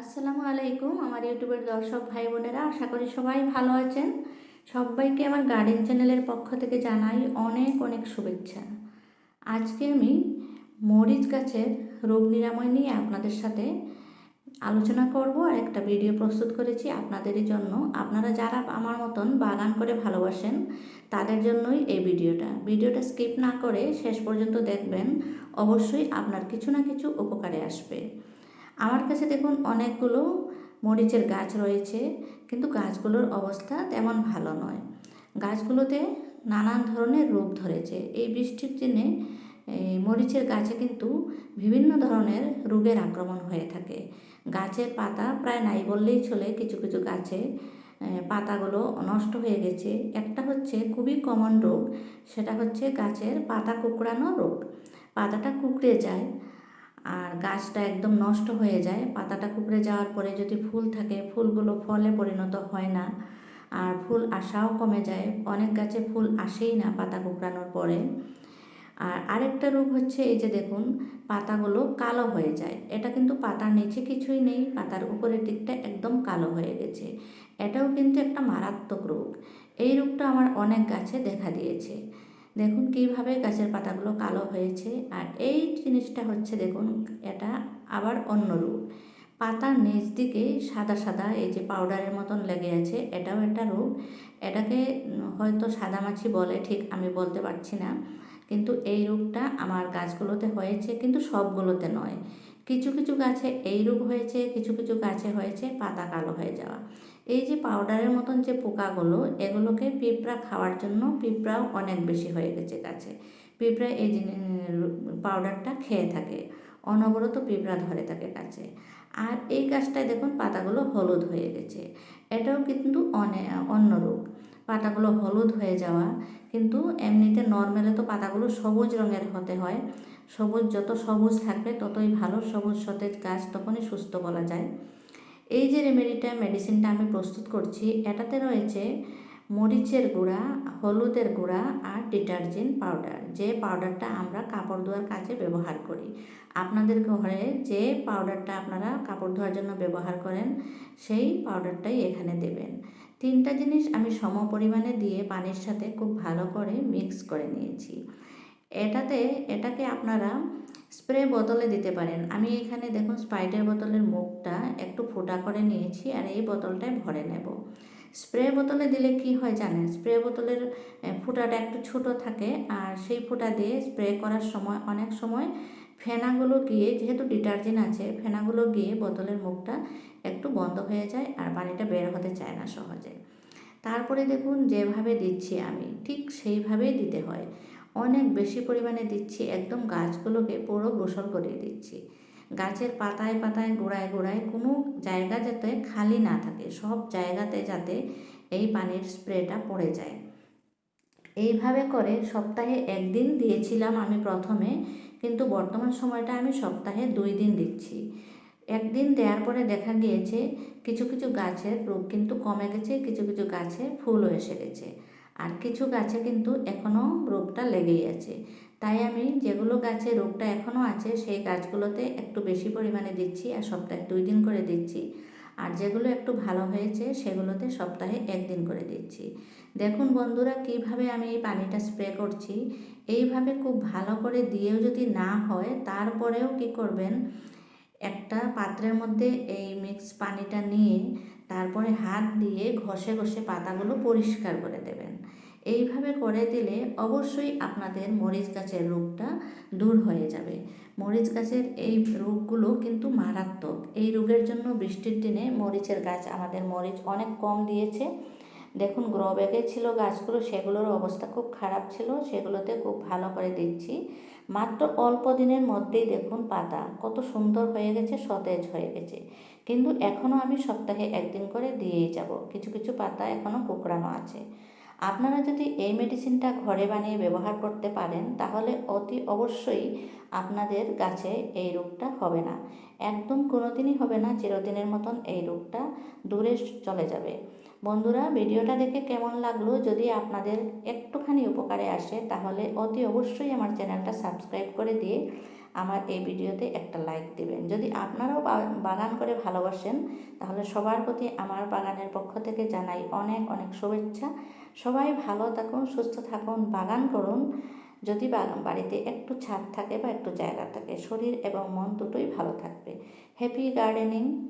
আসসালামু আলাইকুম আমার ইউটিউবের দর্শক ভাই বোনেরা, আশা করি সবাই ভালো আছেন। সবাইকে আমার গার্ডেন চ্যানেলের পক্ষ থেকে জানাই অনেক অনেক শুভেচ্ছা। আজকে আমি মরিচ গাছের রোগ নিরাময় নিয়ে আপনাদের সাথে আলোচনা করব আর একটা ভিডিও প্রস্তুত করেছি আপনাদেরই জন্য। আপনারা যারা আমার মতন বাগান করে ভালোবাসেন, তাদের জন্যই এই ভিডিওটা। ভিডিওটা স্কিপ না করে শেষ পর্যন্ত দেখবেন, অবশ্যই আপনার কিছু না কিছু উপকারে আসবে। আমার কাছে দেখুন অনেকগুলো মরিচের গাছ রয়েছে, কিন্তু গাছগুলোর অবস্থা তেমন ভালো নয়। গাছগুলোতে নানান ধরনের রোগ ধরেছে। এই বৃষ্টির দিনে মরিচের গাছে কিন্তু বিভিন্ন ধরনের রোগের আক্রমণ হয়ে থাকে। গাছের পাতা প্রায় নাই বললেই চলে কিছু কিছু গাছে পাতাগুলো নষ্ট হয়ে গেছে। একটা হচ্ছে খুবই কমন রোগ, সেটা হচ্ছে গাছের পাতা কুকড়ানো রোগ। পাতাটা কুকড়ে যায় আর গাছটা একদম নষ্ট হয়ে যায়। পাতাটা কুকড়ে যাওয়ার পরে যদি ফুল থাকে, ফুলগুলো ফলে পরিণত হয় না। আর ফুল আসাও কমে যায়। অনেক গাছে ফুল আসেই না পাতা কুকড়ানোর পরে। আর আরেকটা রোগ হচ্ছে এই যে দেখুন, পাতাগুলো কালো হয়ে যায়। এটা কিন্তু পাতার নিচে কিছুই নেই, পাতার উপরের দিকটা একদম কালো হয়ে গেছে। এটাও কিন্তু একটা মারাত্মক রোগ। এই রোগটা আমার অনেক গাছে দেখা দিয়েছে। দেখুন কীভাবে গাছের পাতাগুলো কালো হয়েছে। আর এই জিনিসটা হচ্ছে দেখুন, এটা আবার অন্য রোগ পাতার নিচ দিকে সাদা সাদা, এই যে পাউডারের মতন লেগে আছে, এটাও একটা রোগ এটাকে হয়তো সাদামাছি বলে, ঠিক আমি বলতে পারছি না। কিন্তু এই রোগটা আমার গাছগুলোতে হয়েছে, কিন্তু সবগুলোতে নয়। কিছু কিছু গাছে এই রোগ হয়েছে, কিছু কিছু গাছে হয়েছে পাতা কালো হয়ে যাওয়া। এই যে পাউডারের মতন যে পোকাগুলো, এগুলোকে পিঁপড়া খাওয়ার জন্য পিঁপড়াও অনেক বেশি হয়ে গেছে গাছে। পিঁপড়া এই পাউডারটা খেয়ে থাকে। অনবরত পিঁপড়া ধরে থাকে গাছে। আর এই গাছটায় দেখুন পাতাগুলো হলুদ হয়ে গেছে। এটাও কিন্তু অনে, অন্য রোগ। পাতাগুলো হলুদ হয়ে যাওয়া কিন্তু এমনিতে নর্মালে তো পাতাগুলো সবুজ রঙের হতে হয়। সবুজ, যত সবুজ থাকবে ততই ভালো। সবুজ সতেজ গাছ তখনই সুস্থ বলা যায়। এই যে রেমেডিটা মেডিসিনটা আমি প্রস্তুত করছি, এটাতে রয়েছে মরিচের গুঁড়া, হলুদের গুঁড়া আর ডিটারজেন্ট পাউডার যে পাউডারটা আমরা কাপড় ধোয়ার কাজে ব্যবহার করি। আপনাদের ঘরে যে পাউডারটা আপনারা কাপড় ধোয়ার জন্য ব্যবহার করেন, সেই পাউডারটাই এখানে দেবেন। তিনটা জিনিস আমি সম পরিমাণে দিয়ে পানির সাথে খুব ভালো করে মিক্স করে নিয়েছি। এটাতে, এটাকে আপনারা স্প্রে বোতলে দিতে পারেন। আমি এখানে দেখুন স্পাইটের বোতলের মুখটা একটু ফোটা করে নিয়েছি আর এই বোতলটায় ভরে নেব। স্প্রে বোতলে দিলে কি হয় জানেন? স্প্রে বোতলের ফুটাটা একটু ছোট থাকে আর সেই ফুটা দিয়ে স্প্রে করার সময় অনেক সময় ফেনাগুলো গিয়ে যেহেতু ডিটারজেন্ট আছে, ফেনাগুলো গিয়ে বোতলের মুখটা একটু বন্ধ হয়ে যায় আর পানিটা বের হতে চায় না সহজে। তারপরে দেখুন যেভাবে দিচ্ছি আমি, ঠিক সেইভাবেই দিতে হয়। অনেক বেশি পরিমাণে দিচ্ছি, একদম গাছগুলোকে পুরো গোসল করিয়ে দিচ্ছি। গাছের পাতায় পাতায়, গোড়ায় গোড়ায় কোনো জায়গা যাতে খালি না থাকে, সব জায়গাতে যাতে এই পানির স্প্রেটা পড়ে যায়। এইভাবে করে সপ্তাহে একদিন দিয়েছিলাম আমি প্রথমে, কিন্তু বর্তমান সময়টা আমি সপ্তাহে দুই দিন দিচ্ছি। একদিন দেওয়ার পরে দেখা গিয়েছে, কিছু কিছু গাছের রোগ কিন্তু কমে গেছে, কিছু কিছু গাছে ফুলও এসে গেছে। আর কিছু গাছে কিন্তু এখনও রোগটা লেগেই আছে। তাই আমি যেগুলো গাছে রোগটা এখনও আছে, সেই গাছগুলোতে একটু বেশি পরিমাণে দিচ্ছি আর সপ্তাহে দুই দিন করে দিচ্ছি। আর যেগুলো একটু ভালো হয়েছে, সেগুলোতে সপ্তাহে একদিন করে দিচ্ছি। দেখুন বন্ধুরা, কীভাবে আমি এই পানিটা স্প্রে করছি। এইভাবে খুব ভালো করে দিয়েও যদি না হয়, তারপরেও কি করবেন? একটা পাত্রের মধ্যে এই মিক্স পানিটা নিয়ে, তারপরে হাত দিয়ে ঘষে ঘষে পাতাগুলো পরিষ্কার করে দেবেন। এইভাবে করে দিলে অবশ্যই আপনাদের মরিচ গাছের রোগটা দূর হয়ে যাবে। মরিচ গাছের এই রোগগুলো কিন্তু মারাত্মক। এই রোগের জন্য বৃষ্টির দিনে মরিচের গাছ, আমাদের মরিচ অনেক কম দিয়েছে। দেখুন গ্রো ব্যাগে ছিল গাছগুলো, সেগুলোর অবস্থা খুব খারাপ ছিল, সেগুলোতে খুব ভালো করে দিচ্ছি মাত্র অল্প দিনের মধ্যেই দেখুন পাতা কত সুন্দর হয়ে গেছে, সতেজ হয়ে গেছে। কিন্তু এখনও আমি সপ্তাহে একদিন করে দিয়েই যাব। কিছু কিছু পাতা এখনও কুকড়ানো আছে। আপনারা যদি এই মেডিসিনটা ঘরে বানিয়ে ব্যবহার করতে পারেন, তাহলে অতি অবশ্যই আপনাদের গাছে এই রোগটা হবে না। একদম কোনোদিনই হবে না, চিরদিনের মতন এই রোগটা দূরে চলে যাবে। বন্ধুরা, ভিডিওটা দেখে কেমন লাগল যদি আপনাদের একটুখানি উপকারে আসে তাহলে অতি অবশ্যই আমার চ্যানেলটা সাবস্ক্রাইব করে দিয়ে আমার এই ভিডিওতে একটা লাইক দিবেন। যদি আপনারাও বাগান করে ভালোবাসেন, তাহলে সবার প্রতি আমার বাগানের পক্ষ থেকে জানাই অনেক অনেক শুভেচ্ছা। সবাই ভালো থাকুন, সুস্থ থাকুন, বাগান করুন। যদি বা- বাড়িতে একটু ছাদ থাকে বা একটু জায়গা থাকে, শরীর এবং মন দুটোই ভালো থাকবে। Happy gardening